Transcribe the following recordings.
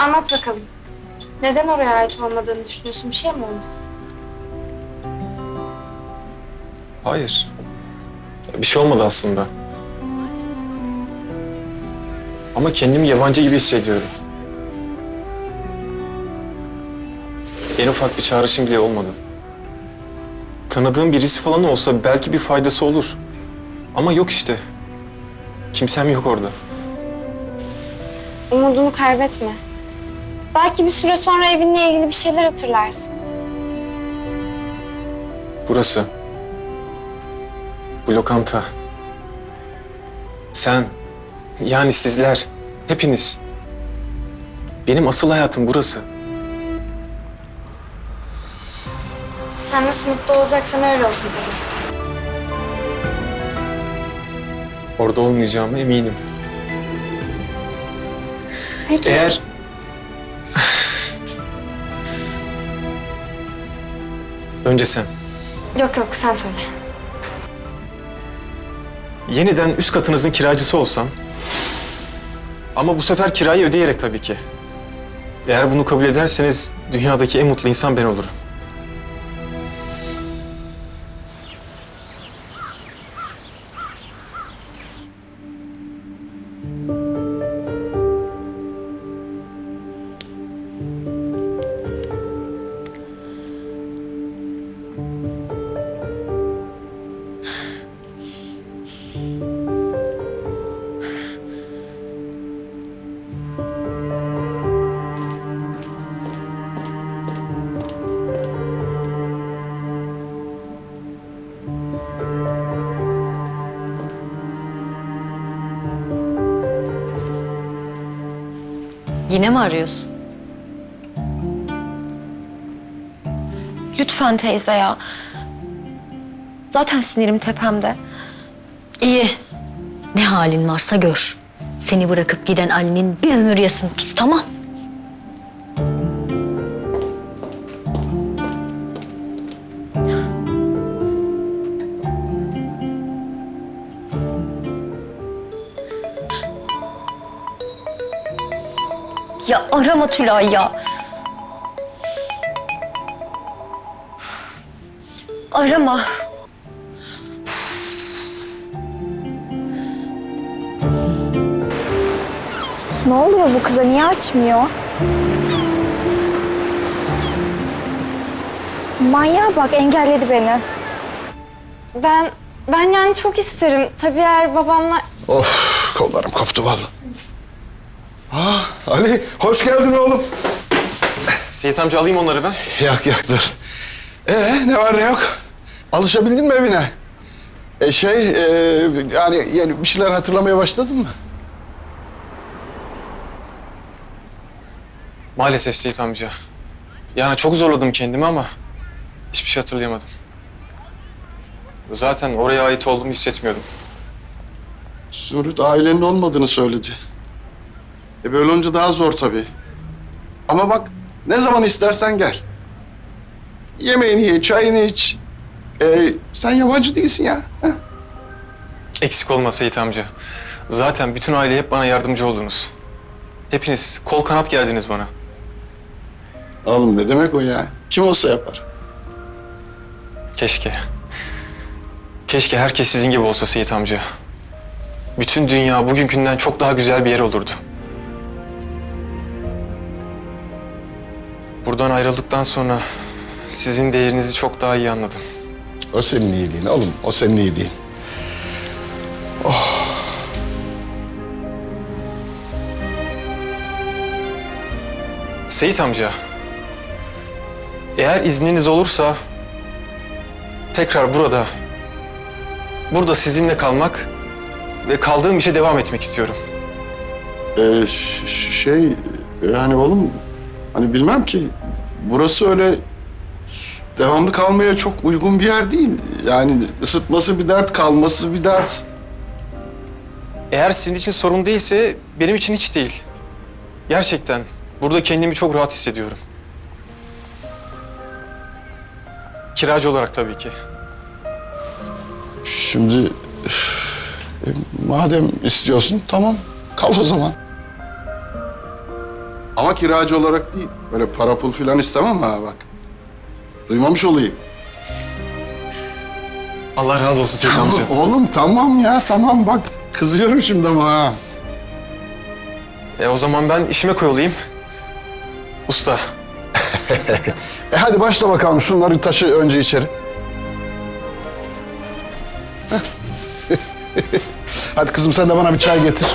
Anlat bakalım. Neden oraya ait olmadığını düşünüyorsun? Bir şey mi oldu? Hayır. Bir şey olmadı aslında. Ama kendimi yabancı gibi hissediyorum. En ufak bir çağrışım bile olmadı. Tanıdığım birisi falan olsa belki bir faydası olur. Ama yok işte. Kimsem yok orada. Umudunu kaybetme. Belki bir süre sonra evinle ilgili bir şeyler hatırlarsın. Burası. Bu lokanta. Sen. Yani sizler. Hepiniz. Benim asıl hayatım burası. Sen nasıl mutlu olacaksan öyle olsun tabii. Orada olmayacağıma eminim. Peki. Eğer... Önce sen. Yok yok sen söyle. Yeniden üst katınızın kiracısı olsam... Ama bu sefer kirayı ödeyerek tabii ki. Eğer bunu kabul ederseniz dünyadaki en mutlu insan ben olurum. Yine mi arıyorsun? Lütfen teyze ya. Zaten sinirim tepemde. İyi. Ne halin varsa gör. Seni bırakıp giden Ali'nin bir ömür yasını tut tamam. Ya arama Tülay ya. Arama. Ne oluyor bu kıza? Niye açmıyor? Manyağa bak engelledi beni. Ben ben yani çok isterim. Tabii eğer babamla Of kollarım koptu vallahi. Ah Ali hoş geldin oğlum. Seyit amca alayım onları ben. Yak yak dur. Ee ne var ne yok? Alışabildin mi evine? E şey e, yani yeni bir şeyler hatırlamaya başladın mı? Maalesef Seyit amca. Yani çok zorladım kendimi ama hiçbir şey hatırlayamadım. Zaten oraya ait olduğumu hissetmiyordum. Zümrüt ailenin olmadığını söyledi. E böyle olunca daha zor tabii. Ama bak ne zaman istersen gel. Yemeğini ye, çayını iç. E, sen yabancı değilsin ya. heh. Eksik olma Seyit amca. Zaten bütün aile hep bana yardımcı oldunuz. Hepiniz kol kanat gerdiniz bana. Oğlum ne demek o ya? Kim olsa yapar. Keşke. Keşke herkes sizin gibi olsa Seyit amca. Bütün dünya bugünkünden çok daha güzel bir yer olurdu. Buradan ayrıldıktan sonra sizin değerinizi çok daha iyi anladım. O senin iyiliğin oğlum, o senin iyiliğin. Seyit amca, eğer izniniz olursa tekrar burada, burada sizinle kalmak ve kaldığım işe devam etmek istiyorum. Ee, şey, yani oğlum, hani bilmem ki, burası öyle devamlı kalmaya çok uygun bir yer değil. Yani ısıtması bir dert, kalması bir dert. Eğer sizin için sorun değilse benim için hiç değil. Gerçekten burada kendimi çok rahat hissediyorum. Kiracı olarak tabii ki. Şimdi, e, madem istiyorsun, tamam, kal o zaman. Ama kiracı olarak değil. Böyle para pul filan istemem ha bak. Duymamış olayım. Allah razı olsun Seyit amca. Oğlum tamam ya tamam bak. Kızıyorum şimdi ama ha. E o zaman ben işime koyulayım. Usta, E hadi başla bakalım şunları taşı önce içeri. Hadi kızım sen de bana bir çay getir.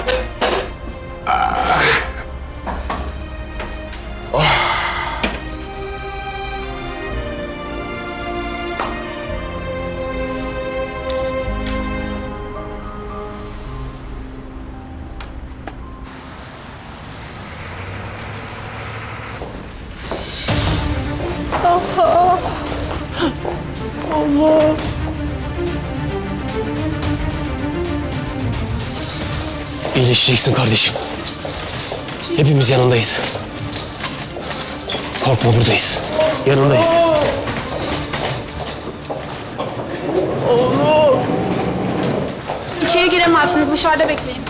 İyileşeceksin kardeşim. Hepimiz yanındayız. Korkma buradayız. Yanındayız. İçeri giremezsiniz. Dışarıda bekleyin.